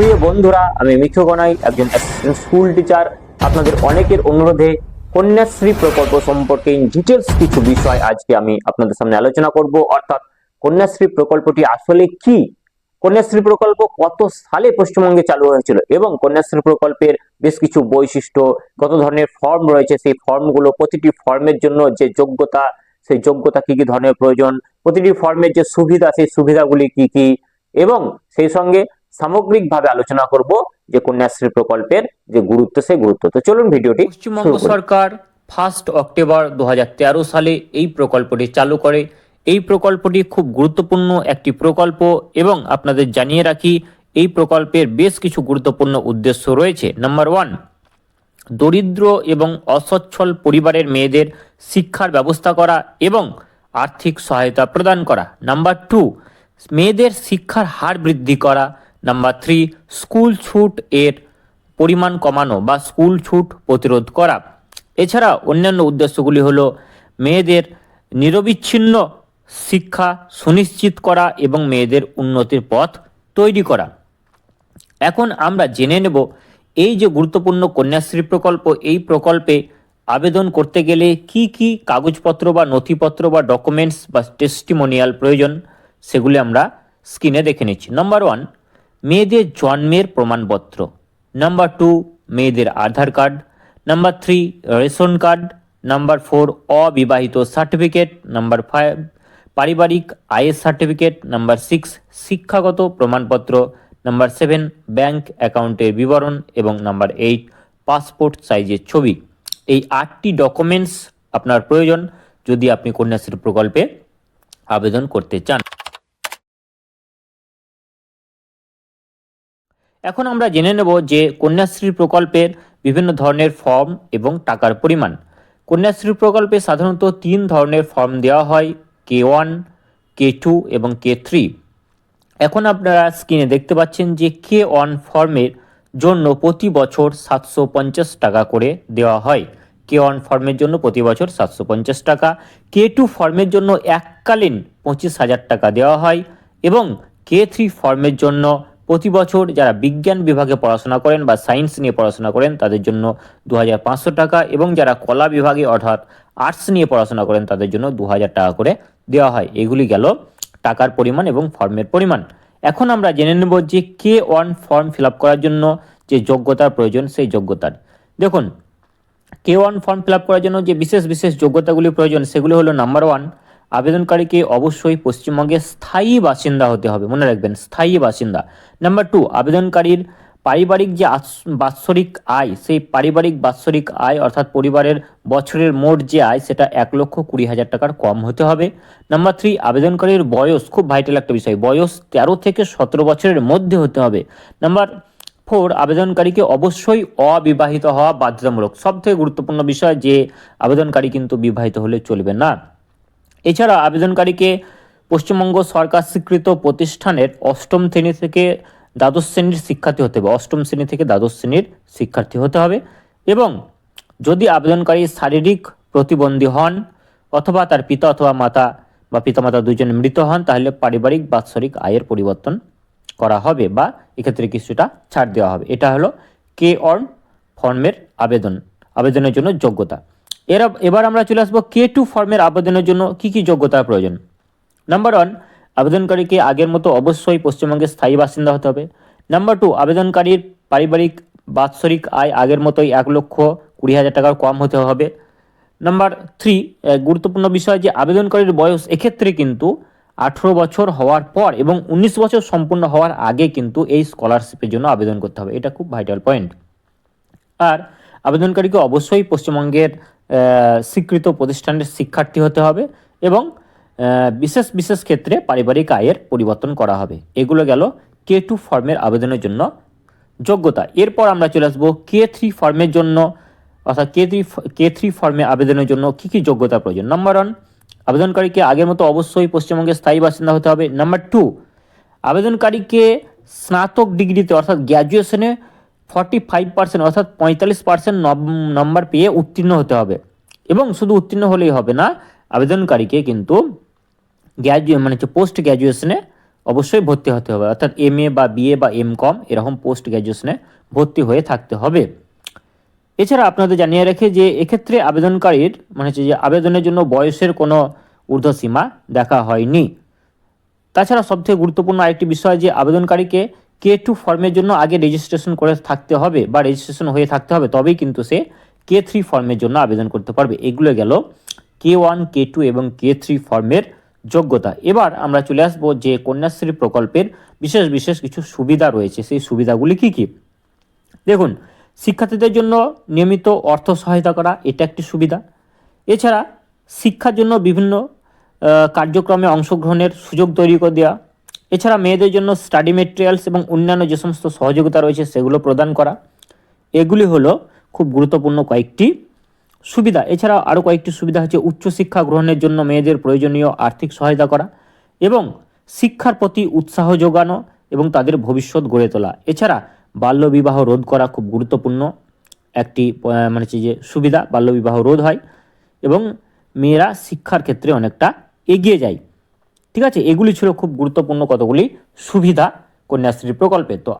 প্রিয় বন্ধুরা, আমি মিঠু গনাই, একজন স্কুল টিচার আপনাদের অনেকের অনুরোধে কন্যাশ্রী প্রকল্প সম্পর্কে ডিটেলস কিছু বিষয় আজকে আমি আপনাদের সামনে আলোচনা করব। অর্থাৎ কন্যাশ্রী প্রকল্পটি আসলে কি? কন্যাশ্রী প্রকল্প কত সালে পশ্চিমবঙ্গে চালু হয়েছিল? এবং কন্যাশ্রী প্রকল্পের বেশ কিছু বৈশিষ্ট্য, কত ধরনের ফর্ম রয়েছে? সেই ফর্মগুলো প্রতিটি ফর্মের জন্য যে যোগ্যতা, সেই যোগ্যতা কি কি ধরনের প্রয়োজন? প্রতিটি ফর্মের যে সুবিধা, সেই সুবিধাগুলি কি কি? এবং সেই সঙ্গে সামগ্রিকভাবে আলোচনা করব যে কন্যাশ্রী প্রকল্পের যে গুরুত্ব সেই গুরুত্ব। তো চলুন ভিডিওটি পশ্চিমবঙ্গ সরকার ফার্স্ট অক্টোবর দু হাজার তেরো সালে এই প্রকল্পটি চালু করে। এই প্রকল্পটি খুব গুরুত্বপূর্ণ একটি প্রকল্প এবং আপনাদের জানিয়ে রাখি এই প্রকল্পের বেশ কিছু গুরুত্বপূর্ণ উদ্দেশ্য রয়েছে। নাম্বার ওয়ান দরিদ্র এবং অসচ্ছল পরিবারের মেয়েদের শিক্ষার ব্যবস্থা করা এবং আর্থিক সহায়তা প্রদান করা। নাম্বার টু মেয়েদের শিক্ষার হার বৃদ্ধি করা। নাম্বার থ্রি স্কুল ছুট এর পরিমাণ কমানো বা স্কুল ছুট প্রতিরোধ করা। এছাড়া অন্যান্য উদ্দেশ্যগুলি হলো মেয়েদের নিরবিচ্ছিন্ন শিক্ষা সুনিশ্চিত করা এবং মেয়েদের উন্নতির পথ তৈরি করা। এখন আমরা জেনে নেব এই যে গুরুত্বপূর্ণ কন্যাশ্রী প্রকল্প, এই প্রকল্পে আবেদন করতে গেলে কি কি কাগজপত্র বা নথিপত্র বা ডকুমেন্টস বা টেস্টিমোনিয়াল প্রয়োজন, সেগুলি আমরা স্ক্রিনে দেখে নিচ্ছি। নাম্বার ওয়ান মেয়েদের জন্মের প্রমাণপত্র। নাম্বার টু মেয়েদের Aadhaar card number three ration card number four অবিবাহিত সার্টিফিকেট নাম্বার ফাইভ পারিবারিক আয়ের সার্টিফিকেট নাম্বার সিক্স শিক্ষাগত প্রমাণপত্র। নাম্বার সেভেন ব্যাংক অ্যাকাউন্টের বিবরণ। এবং নাম্বার এইট পাসপোর্ট সাইজের ছবি। এই আটটি ডকুমেন্টস আপনার প্রয়োজন। যদি আপনি কন্যাশ্রী প্রকল্পে আবেদন করতে চান। এখন আমরা জেনে নেব যে কন্যাশ্রী প্রকল্পের বিভিন্ন ধরনের ফর্ম এবং টাকার পরিমাণ। কন্যাশ্রী প্রকল্পে সাধারণত তিন ধরনের ফর্ম দেওয়া হয়, কে ওয়ান, কে টু এবং কে থ্রি। এখন আপনারা স্ক্রিনে দেখতে পাচ্ছেন যে কে ওয়ান ফর্মের জন্য প্রতি বছর সাতশো পঞ্চাশ টাকা করে দেওয়া হয়। কে ওয়ান ফর্মের জন্য প্রতি বছর সাতশো পঞ্চাশ টাকা, কে টু ফর্মের জন্য এককালীন পঁচিশ হাজার টাকা দেওয়া হয় এবং কে থ্রি ফর্মের জন্য প্রতি বছর যারা বিজ্ঞান বিভাগে পড়াশোনা করেন বা সায়েন্স নিয়ে পড়াশোনা করেন, তাদের জন্য দু হাজার পাঁচশো টাকা এবং যারা কলা বিভাগে অর্থাৎ আর্টস নিয়ে পড়াশোনা করেন, তাদের জন্য দু হাজার টাকা করে দেওয়া হয়। এগুলি গেল টাকার পরিমাণ এবং ফর্মের পরিমাণ। এখন আমরা জেনে নেব যে কে ওয়ান ফর্ম ফিল করার জন্য যে যোগ্যতার প্রয়োজন, সেই যোগ্যতার। দেখুন, কে ওয়ান ফর্ম ফিল করার জন্য যে বিশেষ বিশেষ যোগ্যতাগুলি প্রয়োজন, সেগুলি হলো নাম্বার ওয়ান আবেদনকারীকে অবশ্যই পশ্চিমবঙ্গের স্থায়ী বাসিন্দা হতে হবে, মনে রাখবেন, স্থায়ী বাসিন্দা। নাম্বার টু আবেদনকারীর পারিবারিক যে বাৎসরিক আয়, সেই পারিবারিক বাৎসরিক আয়, অর্থাৎ পরিবারের বছরের মোট যে আয়, সেটা এক লক্ষ কুড়ি হাজার টাকার কম হতে হবে। নাম্বার থ্রি আবেদনকারীর বয়স, খুব ভাইটাল একটা বিষয়, বয়স তেরো থেকে সতেরো বছরের মধ্যে হতে হবে। নাম্বার ফোর আবেদনকারীকে অবশ্যই অবিবাহিত হওয়া বাধ্যতামূলক। সব থেকে গুরুত্বপূর্ণ বিষয় যে আবেদনকারী কিন্তু বিবাহিত হলে চলবে না। এছাড়া আবেদনকারীকে পশ্চিমবঙ্গ সরকার স্বীকৃত প্রতিষ্ঠানের অষ্টম শ্রেণি থেকে দ্বাদশ শ্রেণির শিক্ষার্থী হতে হবে। অষ্টম শ্রেণি থেকে দ্বাদশ শ্রেণির শিক্ষার্থী হতে হবে এবং যদি আবেদনকারী শারীরিক প্রতিবন্ধী হন অথবা তার পিতা অথবা মাতা বা পিতামাতা দুজন মৃত হন, তাহলে পারিবারিক বাৎসরিক আয়ের পরিবর্তন করা হবে বা এক্ষেত্রে কিছুটা ছাড় দেওয়া হবে। এটা হলো কে অন ফর্মের আবেদন। আবেদনের জন্য যোগ্যতা। এরা, এবার আমরা চলে আসব কে টু ফর্মের আবেদনের জন্য কি কি যোগ্যতার প্রয়োজন। নাম্বার ওয়ান আবেদনকারীকে আগের মতো অবশ্যই পশ্চিমবঙ্গের স্থায়ী বাসিন্দা হতে হবে। নাম্বার টু আবেদনকারীর পারিবারিক বাৎসরিক আয় আগের মতোই এক লক্ষ কুড়ি হাজার টাকার কম হতে হবে। নাম্বার থ্রি গুরুত্বপূর্ণ বিষয় যে আবেদনকারীর বয়স এক্ষেত্রে কিন্তু আঠেরো বছর হওয়ার পর এবং উনিশ বছর সম্পূর্ণ হওয়ার আগে কিন্তু এই স্কলারশিপের জন্য আবেদন করতে হবে। এটা খুব ভাইটাল পয়েন্ট আর আবেদনকারীকে অবশ্যই পশ্চিমবঙ্গের স্বীকৃত প্রতিষ্ঠানের শিক্ষার্থী হতে হবে এবং বিশেষ বিশেষ ক্ষেত্রে পারিবারিক আয়ের পরিবর্তন করা হবে। এগুলো গেল কে টু ফর্মের আবেদনের জন্য যোগ্যতা। এরপর আমরা চলে আসব কে থ্রি ফর্মের জন্য, অর্থাৎ কে থ্রি কে থ্রি ফর্মে আবেদনের জন্য কী কী যোগ্যতা প্রয়োজন। নাম্বার ওয়ান আবেদনকারীকে আগের মতো অবশ্যই পশ্চিমবঙ্গের স্থায়ী বাসিন্দা হতে হবে। নাম্বার টু আবেদনকারীকে স্নাতক ডিগ্রিতে, অর্থাৎ গ্র্যাজুয়েশনে ফর্টি ফাইভ পার্সেন্ট অর্থাৎ পঁয়তাল্লিশ পার্সেন্ট নম্বর পেয়ে উত্তীর্ণ হতে হবে। এবং শুধু উত্তীর্ণ হলেই হবে না, আবেদনকারীকে কিন্তু গ্র্যাজুয়ে মানে হচ্ছে পোস্ট গ্র্যাজুয়েশনে অবশ্যই ভর্তি হতে হবে। অর্থাৎ এম এ বা বিএ বা এম কম এরকম পোস্ট গ্র্যাজুয়েশনে ভর্তি হয়ে থাকতে হবে। এছাড়া আপনাদের জানিয়ে রাখে যে এক্ষেত্রে আবেদনকারীর মানে হচ্ছে যে আবেদনের জন্য বয়সের কোনো ঊর্ধ্বসীমা দেখা হয়নি। তাছাড়া সবথেকে গুরুত্বপূর্ণ আরেকটি বিষয় যে আবেদনকারীকে কে টু ফর্মের জন্য আগে রেজিস্ট্রেশন করে থাকতে হবে বা রেজিস্ট্রেশন হয়ে থাকতে হবে, তবেই কিন্তু সে কে থ্রি ফর্মের জন্য আবেদন করতে পারবে। এগুলো গেল কে ওয়ান কে টু এবং কে থ্রি ফর্মের যোগ্যতা। এবার আমরা চলে আসব যে কন্যাশ্রী প্রকল্পের বিশেষ বিশেষ কিছু সুবিধা রয়েছে। সেই সুবিধাগুলি কি কি? দেখুন, শিক্ষার্থীদের জন্য নিয়মিত অর্থ সহায়তা করা, এটা একটি সুবিধা। এছাড়া শিক্ষার জন্য বিভিন্ন কার্যক্রমে অংশগ্রহণের সুযোগ তৈরি করে দেওয়া এছাড়া মেয়েদের জন্য স্টাডি মেটেরিয়ালস এবং অন্যান্য যে সমস্ত সহযোগিতা রয়েছে সেগুলো প্রদান করা। এগুলি হলো খুব গুরুত্বপূর্ণ কয়েকটি সুবিধা। এছাড়া আরও কয়েকটি সুবিধা হচ্ছে উচ্চশিক্ষা গ্রহণের জন্য মেয়েদের প্রয়োজনীয় আর্থিক সহায়তা করা এবং শিক্ষার প্রতি উৎসাহ যোগানো এবং তাদের ভবিষ্যৎ গড়ে তোলা। এছাড়া বাল্যবিবাহ রোধ করা খুব গুরুত্বপূর্ণ একটি মানে হচ্ছে যে সুবিধা, বাল্যবিবাহ রোধ হয় এবং মেয়েরা শিক্ষার ক্ষেত্রে অনেকটা এগিয়ে যায়। ঠিক আছে? এগুলি ছিল খুব গুরুত্বপূর্ণ কতগুলি? সুবিধা কন্যাশ্রী প্রকল্পে। তো